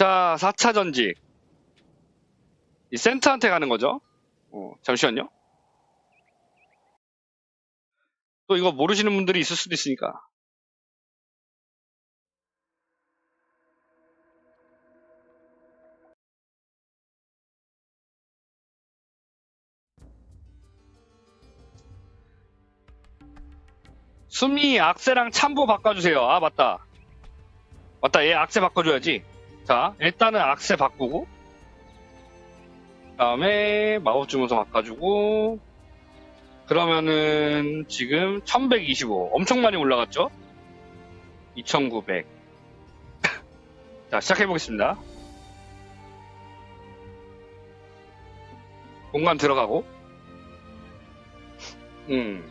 자, 4차 전직. 이 센터한테 가는 거죠. 어, 잠시만요. 또 이거 모르시는 분들이 있을 수도 있으니까. 수미 악세랑 참보 바꿔주세요. 아, 맞다. 맞다. 얘 악세 바꿔줘야지. 자, 일단은 악세 바꾸고, 다음에 마법 주문서 바꿔주고, 그러면은 지금 1125. 엄청 많이 올라갔죠? 2900. 자, 시작해보겠습니다. 공간 들어가고, 음.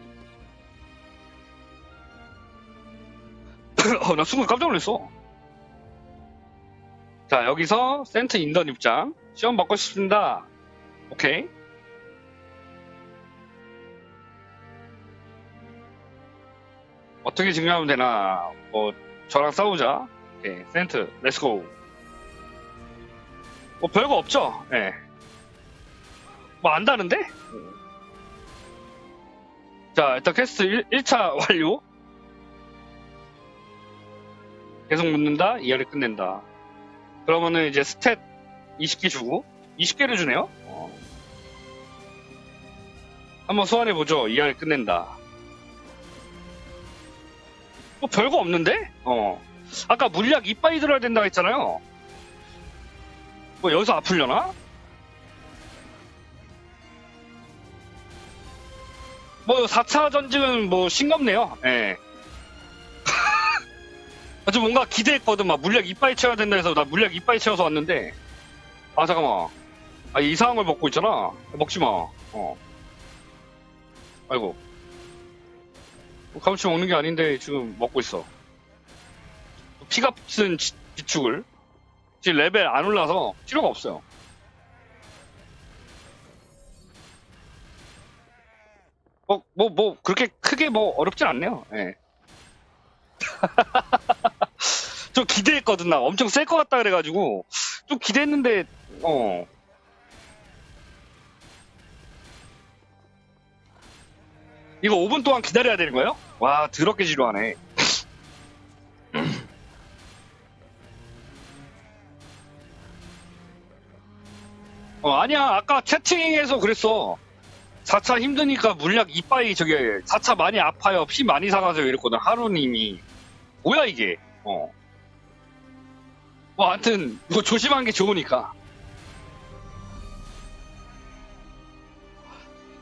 어, 나 순간 깜짝 놀랐어. 자, 여기서 센트 인던 입장. 시험 받고 싶습니다. 오케이. 어떻게 증명하면 되나? 뭐, 저랑 싸우자. 오케이. 센트, 렛츠고. 뭐, 별거 없죠? 예. 뭐, 안다는데? 자, 일단 퀘스트 1, 차 완료. 계속 묻는다, 이하를 끝낸다. 그러면은 이제 스탯 20개 주고, 20개를 주네요? 어. 한번 소환해 보죠. 이하를 끝낸다. 뭐 별거 없는데? 어. 아까 물약 이빠이 들어야 된다고 했잖아요. 뭐 여기서 아플려나? 뭐 4차 전직은 뭐 싱겁네요. 예. 아주 뭔가 기대했거든. 막 물약 이빠이 채워야 된다 해서 나 물약 이빠이 채워서 왔는데. 아, 잠깐만. 아, 이상한 걸 먹고 있잖아. 먹지 마. 어. 아이고. 뭐 가무치 먹는 게 아닌데 지금 먹고 있어. 피가 쓴 지- 비축을. 지금 레벨 안 올라서 필요가 없어요. 뭐, 뭐, 뭐, 그렇게 크게 뭐 어렵진 않네요. 예. 좀 기대했거든, 나. 엄청 셀 것 같다 그래가지고. 좀 기대했는데, 어. 이거 5분 동안 기다려야 되는 거예요? 와, 더럽게 지루하네. 어, 아니야. 아까 채팅에서 그랬어. 4차 힘드니까 물약 이빠이 저기 4차 많이 아파요. 피 많이 사가세요. 이랬거든. 하루님이. 뭐야, 이게. 어. 뭐, 하여튼, 이거 조심한 게 좋으니까.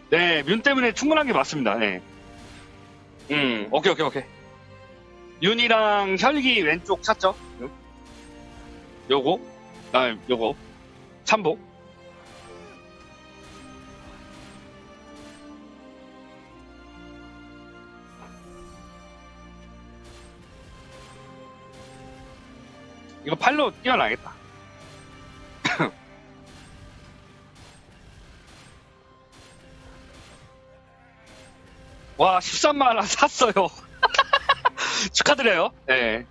네, 뮨 때문에 충분한 게 맞습니다. 네. 음, 오케이, 오케이, 오케이. 윤이랑 혈기 왼쪽 찾죠? 요- 요거? 아, 요거. 참복. 이거 팔로 뛰어나겠다. 와, 13만 원 샀어요. 축하드려요. 네.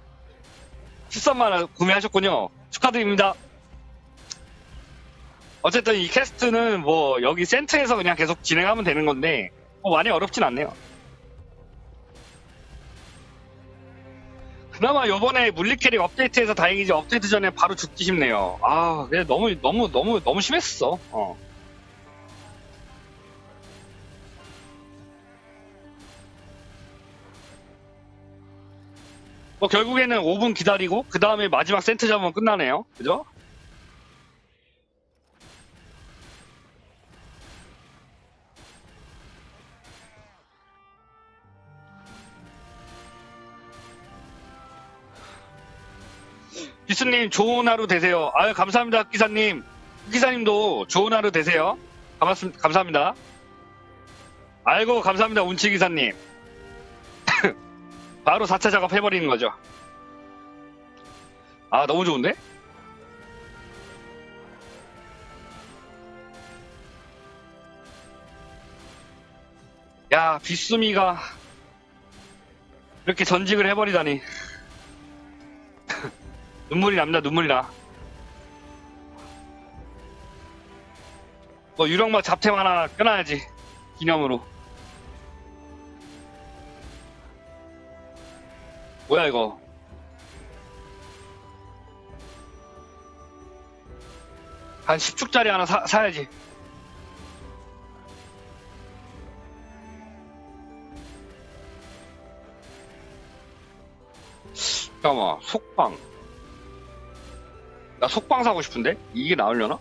13만 원 구매하셨군요. 축하드립니다. 어쨌든 이 캐스트는 뭐 여기 센터에서 그냥 계속 진행하면 되는 건데 뭐 많이 어렵진 않네요. 그나마 요번에 물리캐릭 업데이트해서 다행이지 업데이트 전에 바로 죽기 싶네요. 아, 근데 너무 너무 너무 너무 심했어. 어. 뭐 결국에는 5분 기다리고 그 다음에 마지막 센트 잡으면 끝나네요. 그죠? 기수님 좋은 하루 되세요. 아유 감사합니다 기사님. 기사님도 좋은 하루 되세요. 감사합니다. 감사합니다. 아이고 감사합니다 운치 기사님. 바로 4차 작업 해버리는 거죠. 아 너무 좋은데? 야 빗수미가 이렇게 전직을 해버리다니 눈물이 납니다 눈물이 나. 뭐 유령마 잡템 하나 끊어야지 기념으로. 뭐야 이거? 한 10축짜리 하나 사, 사야지. 잠깐만, 속방. 나 속방 사고 싶은데 이게 나오려나?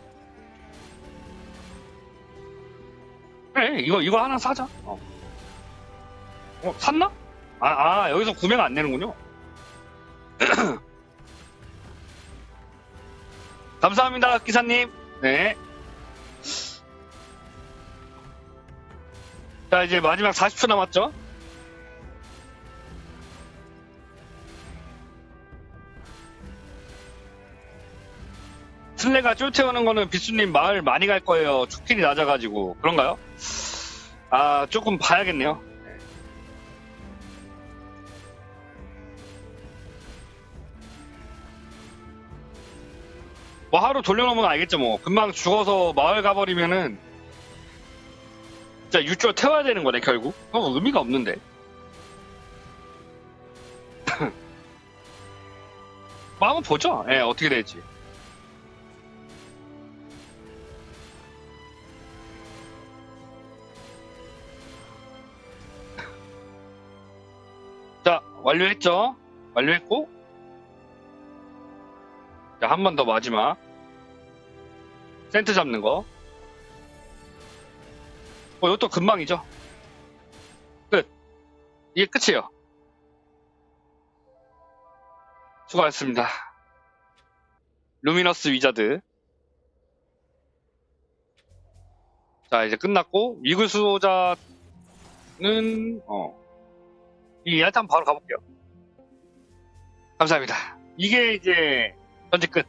그래 이거 이거 하나 사자 어, 어 샀나? 아, 아 여기서 구매가 안 되는군요 감사합니다 기사님 네. 자 이제 마지막 40초 남았죠 슬레가 쫄태우는 거는 비수님 마을 많이 갈 거예요. 축길이 낮아가지고. 그런가요? 아, 조금 봐야겠네요. 뭐 하루 돌려놓으면 알겠죠, 뭐. 금방 죽어서 마을 가버리면은 진짜 유줄 태워야 되는 거네, 결국. 그건 의미가 없는데. 뭐 한번 보죠. 예, 어떻게 될지. 완료했죠? 완료했고. 자, 한 번 더 마지막. 센터 잡는 거. 어, 이것도 금방이죠? 끝. 이게 끝이에요. 수고하셨습니다. 루미너스 위자드. 자, 이제 끝났고, 위글 수호자는, 어, 이 일단 바로 가볼게요. 감사합니다. 이게 이제 전직 끝.